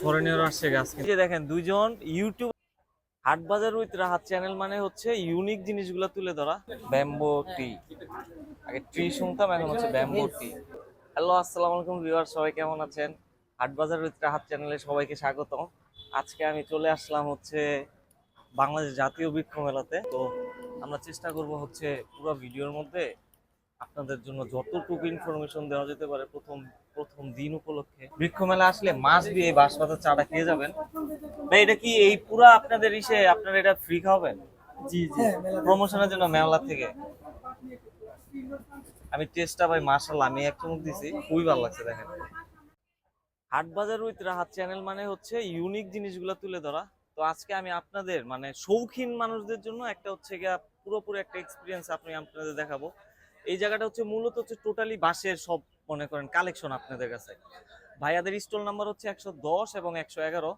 Foreigner আসছে। দেখেন, দুইজন ইউটিউব হাট বাজার উইথ চ্যানেল মানে হচ্ছে ইউনিক তুলে ধরা। টি। আগে ট্রি শুনতাম হচ্ছে টি। হ্যালো আলাইকুম সবাই কেমন আছেন? হাট বাজার উইথ চ্যানেলে সবাইকে স্বাগত আজকে আমি চলে আসলাম হচ্ছে বাংলাদেশ জাতীয় বৃক্ষ মেলাতে। তো আমরা চেষ্টা করব হচ্ছে পুরো ভিডিওর মধ্যে আপনাদের জন্য যতটুকু ইনফরমেশন দেওয়া যেতে পারে প্রথম প্রথম দিন উপলক্ষে। বৃক্ষ মেলা আসলে মাছ দিয়ে এই বাঁশ চাটা খেয়ে যাবেন। ভাই এটা কি এই পুরো আপনাদের ইসে আপনারা এটা ফ্রি খাওয়াবেন? জি জি। প্রমোশনের জন্য মেলা থেকে। আমি টেস্টটা ভাই মার্শাল্লাহ আমি এক চমক দিছি। খুবই ভালো লাগছে দেখেন। হাট বাজার উইথ রাহাত চ্যানেল মানে হচ্ছে ইউনিক জিনিসগুলো তুলে ধরা। তো আজকে আমি আপনাদের মানে শৌখিন মানুষদের জন্য একটা হচ্ছে গিয়া পুরোপুরি একটা এক্সপিরিয়েন্স আপনি আপনাদের দেখাবো। এই জায়গাটা হচ্ছে মূলত হচ্ছে টোটালি বাঁশের সব মনে করেন কালেকশন আপনাদের কাছে। ভাইয়াদের স্টল নাম্বার হচ্ছে একশো দশ এবং একশো এগারো।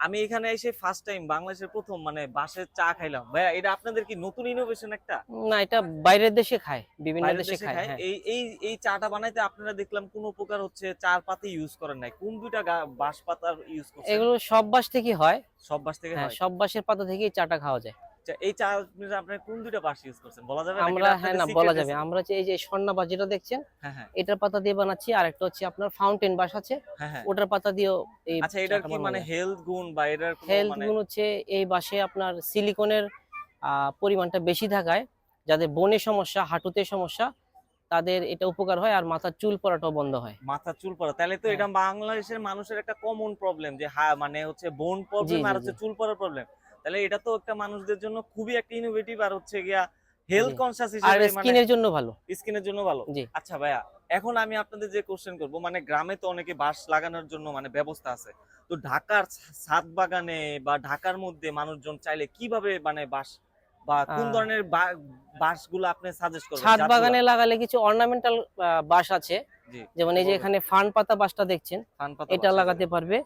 আমি এখানে এসে ফার্স্ট টাইম বাংলাদেশের প্রথম মানে বাঁশের চা খাইলাম। ভাইয়া এটা আপনাদের কি নতুন ইনোভেশন একটা? না এটা বাইরের দেশে খায় বিভিন্ন দেশে খায় হ্যাঁ। এই এই এই চাটা বানাইতে আপনারা দেখলাম কোন প্রকার হচ্ছে চার পাতা ইউজ করেন নাই। কোন দুইটা বাঁশ পাতার ইউজ করছেন? এগুলো সব বাস থেকে হয়। সব বাঁশ থেকে হ্যাঁ হয়। সব বাসের পাতা থেকেই চাটা খাওয়া যায়। আচ্ছা, এই চা আপনারা কোন বাঁশ ইউজ করছেন? বলা যাবে আমরা হ্যাঁ না বলা যাবে। আমরা এই যে স্বর্ণা বাস যেটা দেখছেন হ্যাঁ হ্যাঁ। এটার পাতা দিয়ে বানাচ্ছি আর একটা হচ্ছে আপনার ফাউন্টেন বাস আছে হ্যাঁ ওটার পাতা দিয়েও এই আচ্ছা এটার কি মানে হেলথ গুণ বা এটার হেলথ মানে গুণ হচ্ছে এই বাসে আপনার সিলিকনের পরিমাণটা বেশি থাকায় যাদের বনের সমস্যা হাঁটুতে সমস্যা তাদের এটা উপকার হয় আর মাথার চুল পড়াটাও বন্ধ হয়। মাথা চুল পড়া। তাহলে তো। এটা বাংলাদেশের মানুষের একটা কমন প্রবলেম যে হ্যাঁ মানে হচ্ছে বোন প্রবলেম আর হচ্ছে চুল পড়ার প্রবলেম তাহলে এটা তো একটা মানুষদের জন্য খুবই একটা ইনোভেটিভ আর হচ্ছে গিয়া হেলথ। কনসিয়াস হিসেবে মানে স্কিনের জন্য ভালো। স্কিনের জন্য ভালো। আচ্ছা ভাইয়া এখন আমি আপনাদের যে কোশ্চেন করব মানে গ্রামে তো অনেকে বাঁশ লাগানোর জন্য মানে ব্যবস্থা আছে। তো ঢাকার ছাদ বাগানে বা ঢাকার মধ্যে মানুষজন চাইলে কীভাবে মানে বাঁশ বা কোন ধরনের বাঁশগুলো আপনি সাজেস্ট করবেন? ছাদ বাগানে লাগালে কিছু অর্নামেন্টাল বাস আছে। যেমন এই যে এখানে ফান পাতা বাসটা দেখছেন? এটা লাগাতে পারবে।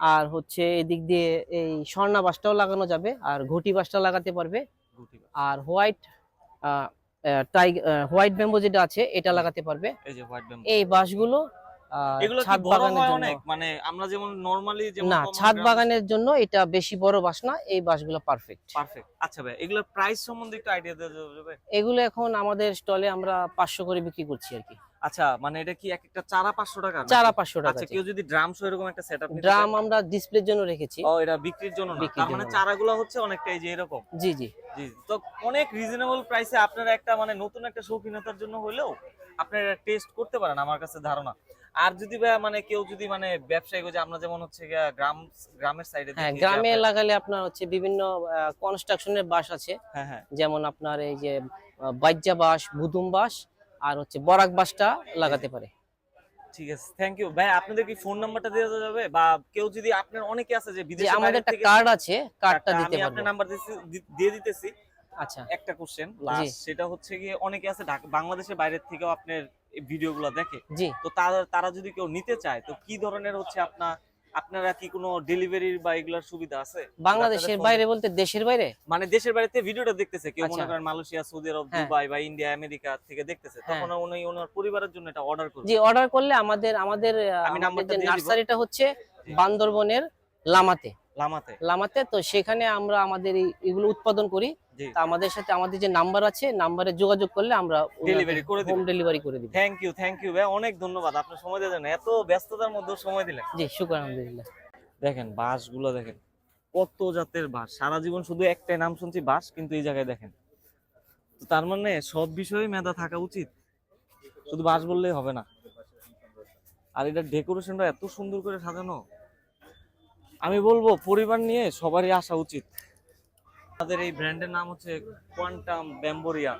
আর হচ্ছে এদিক দিয়ে এই স্বর্ণা বাসটাও লাগানো যাবে আর ঘটি বাসটা লাগাতে পারবে। আর হোয়াইট টাই হোয়াইট ব্যাম্বো যেটা আছে এটা লাগাতে পারবে। এই বাসগুলো এগুলো ছাদ বাগানের জন্য। মানে আমরা যেমন নরমালি যেমন না ছাদ বাগানের জন্য এটা বেশি বড় না এই পারফেক্ট পারফেক্ট আচ্ছা ভাই এগুলোর প্রাইস সম্বন্ধে একটু আইডিয়া দেওয়া যাবে এগুলো এখন আমাদের স্টলে আমরা পাঁচশো করে বিক্রি করছি আর কি। আচ্ছা মানে এটা কি এক একটা চারা পাঁচশো টাকা চারা পাঁচশো টাকা আচ্ছা কেউ যদি ড্রাম সহ এরকম একটা সেটআপ ড্রাম আমরা ডিসপ্লের জন্য রেখেছি। ও এটা বিক্রির জন্য না। তার মানে। চারাগুলো হচ্ছে অনেকটা এই যে এরকম। জি জি। জি তো অনেক রিজনেবল প্রাইসে আপনারা একটা মানে নতুন একটা শৌখিনতার জন্য হলেও আপনারা টেস্ট করতে পারেন আমার কাছে ধারণা। আর যদি ভাই মানে কেউ যদি মানে ব্যবসায়িক যে আমরা যেমন হচ্ছে গ্রাম গ্রামের সাইডে হ্যাঁ গ্রামে লাগালে আপনার হচ্ছে বিভিন্ন কনস্ট্রাকশনের বাস আছে। হ্যাঁ হ্যাঁ। যেমন আপনার এই যে বাইজ্জা বাস ভুতুম বাস আর হচ্ছে বরাক বাসটা লাগাতে পারে। ঠিক আছে থ্যাংক ইউ ভাই আপনাদের কি ফোন নাম্বারটা দিয়ে দেওয়া যাবে? বা কেউ যদি আপনার অনেকে আছে যে বিদেশে আমাদের একটা কার্ড আছে কার্ডটা দিতে আমি আপনার নাম্বার দিয়ে দিতেছি। আচ্ছা। একটা কোশ্চেন লাস্ট সেটা হচ্ছে গিয়ে অনেকে আছে বাংলাদেশের বাইরের থেকেও আপনার ভিডিওগুলো দেখে। তো তারা তারা যদি কেউ নিতে চায় তো কি ধরনের হচ্ছে আপনার আপনারা কি কোনো ডেলিভারির বা এগুলোর সুবিধা আছে? বাংলাদেশের বাইরে বলতে দেশের বাইরে? মানে দেশের বাড়িতে ভিডিওটা দেখতেছে কেউ মনে আচ্ছা। করেন মালয়েশিয়া সৌদি আরব হ্যাঁ। দুবাই বা ইন্ডিয়া আমেরিকা থেকে দেখতেছে হ্যাঁ। তখন উনি ওনার পরিবারের জন্য এটা অর্ডার করবে। জি অর্ডার করলে আমাদের আমাদের আমাদের। নার্সারিটা হচ্ছে বান্দরবনের লামাতে। লামাতে। লামাতে তো সেখানে আমরা আমাদের এগুলো উৎপাদন করি। তা আমাদের সাথে আমাদের যে নাম্বার আছে নাম্বারে যোগাযোগ করলে আমরা ডেলিভারি করে। হোম ডেলিভারি করে দিব। থ্যাংক ইউ থ্যাংক ইউ ভাই। অনেক ধন্যবাদ আপনার সময় দেওয়ার জন্য। এত ব্যস্ততার মধ্যে সময় দিলেন। জি শুক্র আলহামদুলিল্লাহ। দেখেন বাঁশগুলো দেখেন কত জাতের বাস সারা জীবন শুধু একটাই নাম শুনছি বাস কিন্তু এই জায়গায় দেখেন। তো তার মানে সব বিষয়ে মেধা থাকা উচিত। শুধু বাস বললেই হবে না। আর এটা ডেকোরেশনটা এত সুন্দর করে সাজানো। আমি বলব পরিবার নিয়ে সবারই আসা উচিত। আমাদের এই ব্র্যান্ডের নাম হচ্ছে কোয়ান্টাম ব্যাম্বোরিয়া।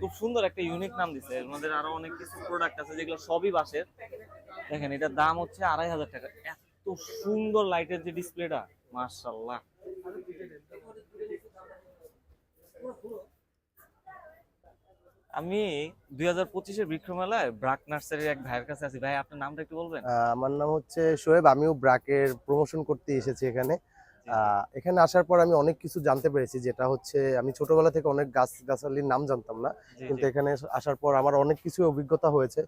খুব সুন্দর একটা ইউনিক নাম দিছে। মধ্যে আরও অনেক কিছু প্রোডাক্ট আছে যেগুলো সবই বাঁশের। দেখেন, এটার দাম হচ্ছে আড়াই হাজার টাকা। এত সুন্দর লাইটের যে ডিসপ্লেটা মার্শাল্লাহ আমি দুই হাজার পঁচিশের বৃক্ষ মেলায় ব্রাক নার্সারির এক ভাইয়ের কাছে আছি। ভাই, আপনার নামটা একটু বলবেন? আমার নাম হচ্ছে শোয়েব আমিও ব্রাকের প্রমোশন করতে এসেছি এখানে। এখানে আসার পর আমি অনেক কিছু জানতে পেরেছি যেটা হচ্ছে আমি ছোটবেলা থেকে অনেক গাছ গাছালির নাম জানতাম না। কিন্তু এখানে আসার পর আমার অনেক কিছু অভিজ্ঞতা হয়েছে।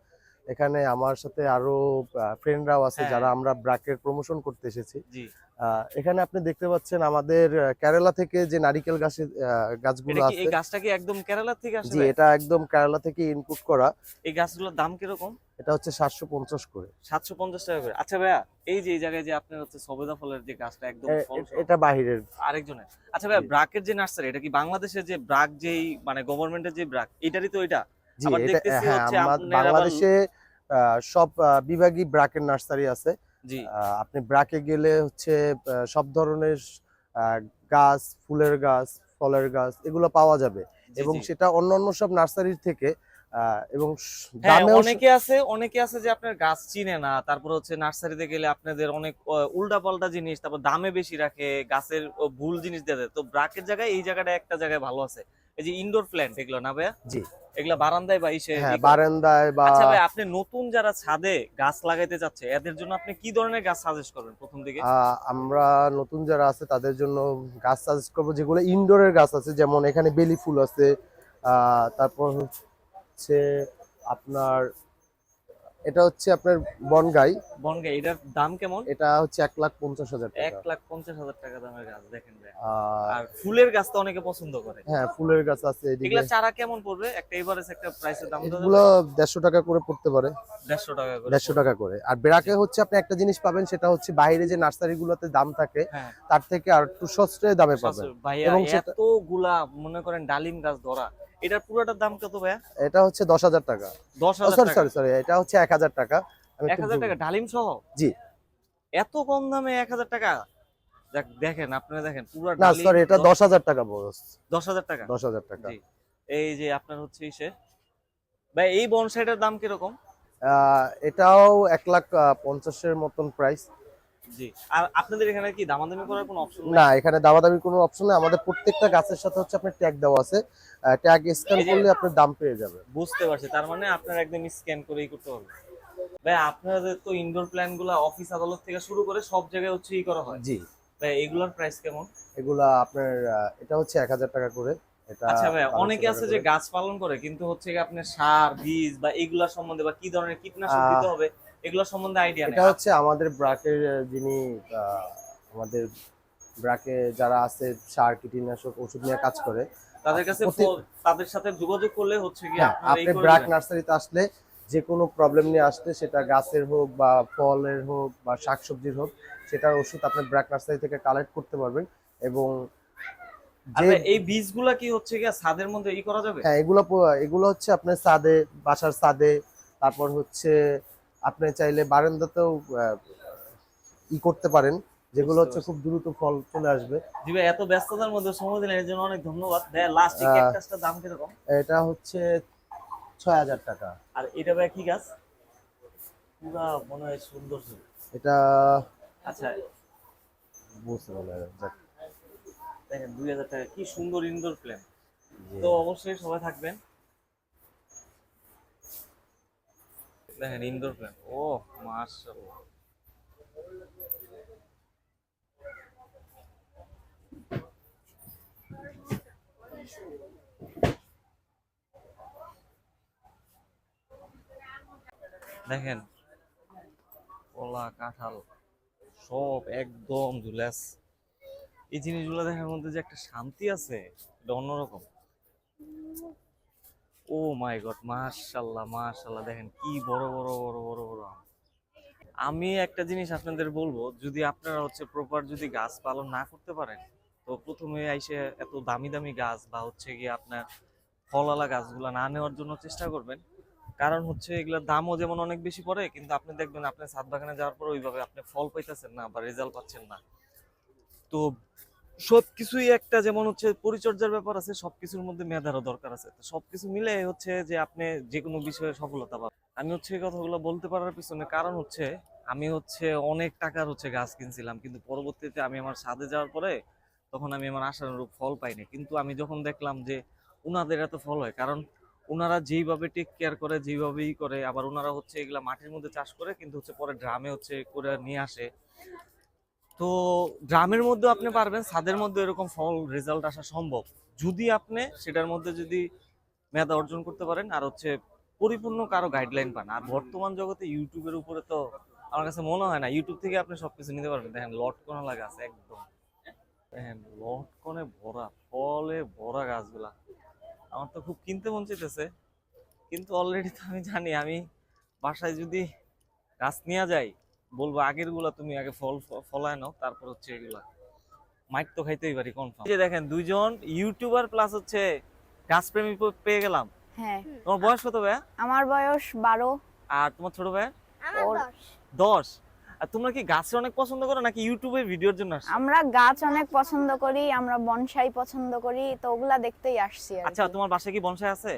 এখানে আমার সাথে আরও ফ্রেন্ডরাও আছে হ্যাঁ। যারা আমরা ব্রাকের প্রমোশন করতে এসেছি। এখানে আপনি দেখতে পাচ্ছেন আমাদের কেরালা থেকে যে নারিকেল গাছের আহ, গাছগুলো আছে। এই গাছটা কি একদম কেরালা থেকে আসে জি এটা একদম কেরালা থেকে ইনপুট করা। এই গাছগুলোর দাম কীরকম? এটা হচ্ছে সাতশো পঞ্চাশ করে। সাতশো পঞ্চাশ টাকা করে। আচ্ছা ভাইয়া এই যে এই জায়গায় যে আপনার হচ্ছে সবেদা ফলের যে গাছটা একদম ফল এটা বাহিরের। আরেকজনের। আচ্ছা ভাইয়া। ব্রাকের যে নার্সারি এটা কি বাংলাদেশের যে ব্রাক যেই মানে গভর্নমেন্টের যে ব্রাক এটারই তো এটা? আবার দেখতেছি হ্যাঁ হচ্ছে বাংলাদেশে আহ, সব আহ, বিভাগই ব্রাকের নার্সারি আছে। আহ, আপনি ব্রাকে গেলে হচ্ছে সব ধরনের আহ, গাছ ফুলের গাছ ফলের গাছ এগুলো পাওয়া যাবে। এবং সেটা সেটা অন্যান্য সব নার্সারির থেকে এবং হ্যাঁ অনেকে আছে অনেকে আছে যে আপনার গাছ চিনে না তারপর হচ্ছে নার্সারিতে গেলে আপনাদের অনেক উল্টা পাল্টা জিনিস তারপর দামে বেশি রাখে গাছের ভুল জিনিস দিয়ে তো ব্রাকের জায়গায় এই জায়গাটা একটা জায়গায় ভালো আছে। এই যে ইনডোর প্ল্যান্ট এগুলো না ভাইয়া? জি। এগুলা বারান্দায় বা ইসে হ্যাঁ। বারান্দায় বা আচ্ছা ভাই আপনি নতুন যারা ছাদে গাছ লাগাইতে যাচ্ছে এদের জন্য আপনি কি ধরনের গাছ সাজেস্ট করবেন প্রথম দিকে? আমরা নতুন যারা আছে তাদের জন্য গাছ সাজেস্ট করব যেগুলো ইনডোরের গাছ আছে যেমন এখানে বেলি ফুল আছে আহ, তারপর হচ্ছে আপনার এটা হচ্ছে আপনার বনগাই। বনগাই এটার দাম কেমন? এটা হচ্ছে এক লাখ পঞ্চাশ হাজার এক লাখ পঞ্চাশ হাজার টাকা দামের গাছ দেখেন ভাই। আর ফুলের গাছ তো অনেকে পছন্দ করে। হ্যাঁ ফুলের গাছ আছে এগুলা চারা কেমন পড়বে? একটা এভারেজ একটা প্রাইসের দাম এগুলো দেড়শো টাকা করে পড়তে পারে। দেড়শো টাকা করে দেড়শো টাকা করে। আর বেড়াকে হচ্ছে আপনি একটা জিনিস পাবেন সেটা হচ্ছে বাইরে যে নার্সারি গুলোতে দাম থাকে হ্যাঁ। তার থেকে আর একটু সস্তায় দামে পাবেন। এবং এতগুলা মনে করেন ডালিম গাছ ধরা এটার পুরোটার দাম কত ভাইয়া? এটা হচ্ছে দশ হাজার টাকা। দশ হাজার সরি সরি সরি এটা হচ্ছে এক হাজার টাকা। এক হাজার টাকা ডালিম সহ? জি। এত কম দামে এক হাজার টাকা? দেখ দেখেন আপনারা দেখেন পুরো না সরি এটা দশ হাজার টাকা বরস দশ হাজার টাকা? দশ হাজার টাকা। জি। এই যে আপনার হচ্ছে ইসে ভাই এই বনসাইটার দাম কীরকম? এটাও এক লাখ পঞ্চাশের মতন প্রাইস জি। আর আপনাদের এখানে কি দামাদামি করার কোনো অপশন না এখানে দামাদামি কোনো অপশন নেই। আমাদের প্রত্যেকটা গাছের সাথে হচ্ছে আপনার ট্যাগ দেওয়া আছে। ট্যাগ স্ক্যান করলে আপনার দাম পেয়ে যাবেন বুঝতে পারছি। তার মানে আপনার একদম স্ক্যান করেই করতে হবে। ভাই আপনাদের তো ইনডোর প্ল্যানগুলা অফিস আদালত থেকে শুরু করে সব জায়গায় হচ্ছে ই করা হয়? জি। ভাই এগুলোর প্রাইস কেমন? এগুলা আপনার এটা হচ্ছে এক হাজার টাকা করে। এটা আচ্ছা ভাই অনেকে আছে যে গাছ পালন করে কিন্তু হচ্ছে আপনার সার বীজ বা এগুলা সম্বন্ধে বা কি ধরনের কীটনাশক দিতে হবে? এগুলা সম্বন্ধে আইডিয়া নেই। এটা হচ্ছে আমাদের ব্রাকের যিনি আমাদের ব্রাকে যারা আছে সার কীটনাশক ওষুধ নিয়ে কাজ করে তাদের কাছে তাদের সাথে যোগাযোগ করলে হচ্ছে কি হ্যাঁ, আপনি ব্রাক নার্সারিতে আসলে যে কোনো প্রবলেম নিয়ে আসলে সেটা গাছের হোক বা ফলের হোক বা শাকসবজির হোক সেটার ওষুধ আপনি ব্রাক নার্সারি থেকে কালেক্ট করতে পারবেন এবং এই বীজগুলা কি হচ্ছে কি ছাদের মধ্যে ই করা যাবে? হ্যাঁ এগুলো এগুলো হচ্ছে আপনার ছাদে বাসার ছাদে তারপর হচ্ছে আপনি চাইলে বারান্দাতেও ই করতে পারেন যেগুলো হচ্ছে খুব দ্রুত ফল চলে আসবে। জি ভাই এত ব্যস্ততার মধ্যে সময় দিলেন এর জন্য অনেক ধন্যবাদ। লাস্ট আহ, ক্যাকটাসটার দাম কীরকম? এটা হচ্ছে ছয় হাজার টাকা। আর এটা ভাই কি গাছ? পুরা মনে হয় সুন্দর। এটা আচ্ছা। বুঝতে পারলাম যাক, দেখেন দুই হাজার টাকা কি সুন্দর ইনডোর প্ল্যান তো অবশ্যই সবাই থাকবেন। দেখেন ইনডোর প্ল্যান ও মাশাআল্লাহ। দেখেন, কলা, কাঁঠাল, সব একদম ঝুলাস এই জিনিসগুলো দেখার মধ্যে যে একটা শান্তি আছে, এটা অন্যরকম। ও মাই গড মাশাল্লাহ মাশাল্লাহ দেখেন কি বড় বড় বড় বড় বড় আম। আমি একটা জিনিস আপনাদের বলব, যদি আপনারা হচ্ছে প্রপার যদি গাছ পালন না করতে পারেন, তো প্রথমে আইসে এত দামি দামি গাছ বা হচ্ছে গিয়ে আপনার ফলওয়ালা গাছগুলো না নেওয়ার জন্য চেষ্টা করবেন। কারণ হচ্ছে এগুলোর দামও যেমন অনেক বেশি পড়ে, কিন্তু আপনি দেখবেন আপনি ছাদ বাগানে যাওয়ার পর ওইভাবে আপনি ফল পাইতেছেন না বা রেজাল্ট পাচ্ছেন না। তো সবকিছুই একটা যেমন হচ্ছে পরিচর্যার ব্যাপার আছে, সবকিছুর মধ্যে মেধারও দরকার আছে। সবকিছু মিলে হচ্ছে যে আপনি যে কোনো বিষয়ে সফলতা পাবেন। আমি হচ্ছে এই কথাগুলো বলতে পারার পিছনে কারণ হচ্ছে, আমি হচ্ছে অনেক টাকার হচ্ছে গাছ কিনছিলাম, কিন্তু পরবর্তীতে আমি আমার ছাদে যাওয়ার পরে তখন আমি আমার আশানুরূপ ফল পাইনি। কিন্তু আমি যখন দেখলাম যে উনাদের এত ফল হয়, কারণ ওনারা যেইভাবে টেক কেয়ার করে, যেইভাবেই করে, আবার ওনারা হচ্ছে এগুলা মাটির মধ্যে চাষ করে, কিন্তু হচ্ছে পরে ড্রামে হচ্ছে করে নিয়ে আসে। তো গ্রামের মধ্যে আপনি পারবেন, ছাদের মধ্যে এরকম ফল রেজাল্ট আসা সম্ভব। যদি আপনি সেটার মধ্যে যদি মেধা অর্জন করতে পারেন, আর হচ্ছে পরিপূর্ণ কারও গাইডলাইন পান। আর বর্তমান জগতে ইউটিউবের উপরে তো আমার কাছে মনে হয় না, ইউটিউব থেকে আপনি সবকিছু নিতে পারবেন। দেখেন, লটকনা লাগা আছে একদম। দেখেন, লটকনে ভরা, ফলে ভরা গাছগুলা। আমার তো খুব কিনতে মন চাইতেছে, কিন্তু অলরেডি তো আমি জানি, আমি বাসায় যদি গাছ নিয়ে যাই বলব আগেরগুলা তুমি আগে ফল ফলায় নাও তারপর হচ্ছে এগুলা। মাইক তো খাইতেই পারি কনফার্ম যে দেখেন দুইজন ইউটিউবার প্লাস হচ্ছে গাছপ্রেমী পেয়ে গেলাম। হ্যাঁ। তোমার বয়স কত ভাইয়া? আমার বয়স বারো। আর তোমার ছোট ভাইয়া? ওর দশ। আর তোমরা কি গাছ অনেক পছন্দ করো নাকি ইউটিউবে ভিডিওর জন্য আসছো? আমরা গাছ অনেক পছন্দ করি আমরা বনসাই পছন্দ করি তো ওগুলা দেখতেই আসছি আচ্ছা তোমার বাসায় কি বনসাই আছে?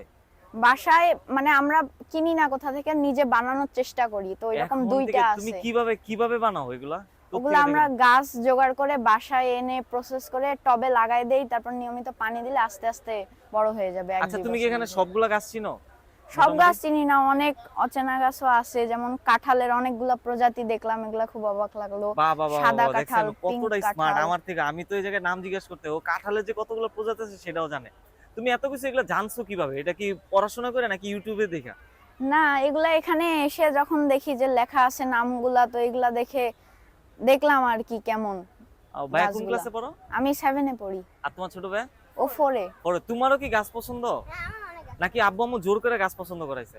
বাসায় মানে আমরা কিনি না কোথা থেকে নিজে বানানোর চেষ্টা করি। তো এরকম দুইটা থেকে তুমি কীভাবে কীভাবে বানাও এগুলা? ওগুলো আমরা গাছ জোগাড় করে বাসায় এনে প্রসেস করে টবে লাগাই দেই তারপর নিয়মিত পানি দিলে আস্তে আস্তে বড় হয়ে যাবে আচ্ছা তুমি কি এখানে। সবগুলা গাছ চিনো? সব গাছ চিনি না অনেক অচেনা গাছও আছে যেমন কাঁঠালের অনেকগুলা প্রজাতি দেখলাম এগুলা খুব অবাক লাগল। সাদা কাঁঠাল, কতটা স্মার্ট আমার থেকে আমি তো এই জায়গায় নাম জিজ্ঞেস করতে ও কাঁঠালের যে কতগুলো প্রজাতি আছে সেটাও জানে। তুমি এত কিছু এগুলো জানছো কীভাবে? এটা কি পড়াশোনা করে নাকি ইউটিউবে দেখা? না এগুলা এখানে এসে যখন দেখি যে লেখা আছে নামগুলা তো এগুলা দেখে দেখলাম আর কি কেমন ভাইয়া কোন ক্লাসে পড়ো? আমি সেভেনে পড়ি। আর তোমার ছোট ভাই ও ফোরে পড়ে তোমারও কি গাছ পছন্দ? নাকি আব্বু আম্মু জোর করে গাছ পছন্দ করাইছে?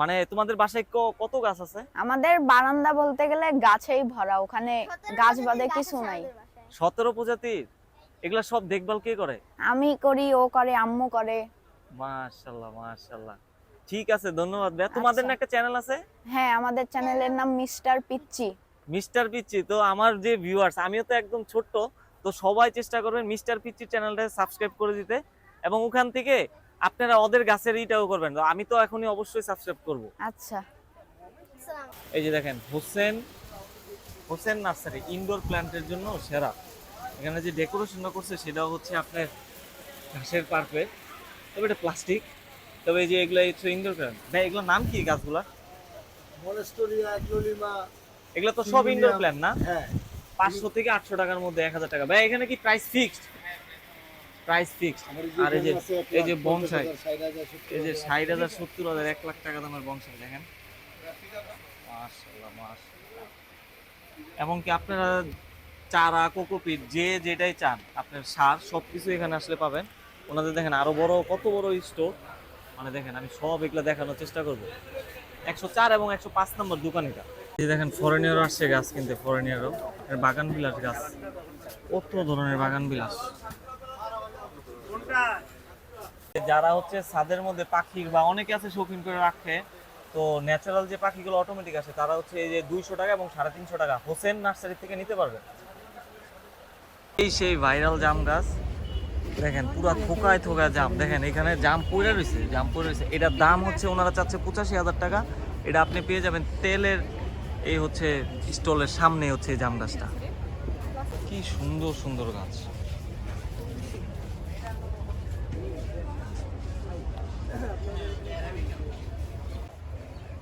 মানে তোমাদের বাসায় কত গাছ আছে? আমাদের বারান্দা বলতে গেলে গাছেই ভরা ওখানে গাছ বাদে কিছু নাই। সতেরো প্রজাতির? এগুলা সব দেখভাল কে করে? আমি করি ও করে আম্মু করে। মাশাল্লাহ মাশাল্লাহ ঠিক আছে ধন্যবাদ ভাইয়া। তোমাদের না আচ্ছা। একটা চ্যানেল আছে? হ্যাঁ আমাদের চ্যানেলের নাম মিস্টার পিচ্চি। মিস্টার পিচ্চি তো আমার যে ভিউয়ার্স আমিও তো একদম ছোট্ট তো সবাই চেষ্টা করবেন মিস্টার পিচ্চি চ্যানেলটা সাবস্ক্রাইব করে দিতে। এবং ওখান থেকে আপনারা ওদের গাছের ইটাও করবেন। তো আমি তো এখনই অবশ্যই সাবস্ক্রাইব করব। আচ্ছা। এই যে দেখেন হোসেন হোসেন নার্সারি ইনডোর প্ল্যান্টের জন্য সেরা। এখানে যে ডেকোরেশনটা করছে সেটাও হচ্ছে আপনার ঘাসের পারফেট তবে এটা প্লাস্টিক তবে এই যে এগুলো হচ্ছে ইনডোর প্ল্যান্ট ভাই এগুলোর নাম কি গাছগুলা? এগুলো তো সব ইনডোর প্ল্যান্ট না? হ্যাঁ। পাঁচশো থেকে আটশো টাকার মধ্যে এক হাজার টাকা। ভাই এখানে কি প্রাইস ফিক্সড প্রাইস ফিক্সড আর এই যে এই যে বনসাই এই যে ষাট হাজার সত্তর হাজার এক লাখ টাকা দামের বনসাই দেখেন। মাশাআল্লাহ, মাশাআল্লাহ। এমনকি আপনারা চারা, কোকোপিট, যে যেটাই চান, আপনার সার সবকিছু এখানে আসলে পাবেন। ওনাদের দেখেন আরও বড়, কত বড় স্টোর মানে দেখেন, আমি সব এগুলো দেখানোর চেষ্টা করব। একশো চার এবং একশো পাঁচ নম্বর দোকান এটা। এই দেখেন ফরেনিয়ারও আসছে গাছ কিনতে ফরেনিয়ারও বাগান বিলাস গাছ। কত ধরনের বাগান বিলাস। যারা হচ্ছে ছাদের মধ্যে পাখি বা অনেকে আছে শৌখিন করে রাখে, তো ন্যাচারাল যে পাখিগুলো অটোমেটিক আসে, তারা হচ্ছে এই যে দুইশো টাকা এবং সাড়ে তিনশো টাকা, হোসেন নার্সারি থেকে নিতে পারবে এই সেই ভাইরাল জাম গাছ। দেখেন, পুরা থোকায় থোকায় জাম। দেখেন, এখানে জাম পড়ে রয়েছে জাম পড়ে রয়েছে এটার দাম হচ্ছে, ওনারা চাচ্ছে পঁচাশি হাজার টাকা। এটা আপনি পেয়ে যাবেন তেলের, এই হচ্ছে স্টলের সামনে হচ্ছে জাম গাছটা। কি সুন্দর সুন্দর গাছ।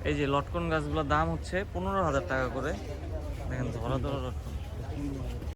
এই যে লটকন গাছগুলোর দাম হচ্ছে পনেরো হাজার টাকা করে। দেখেন, ধরা ধরা লটকন।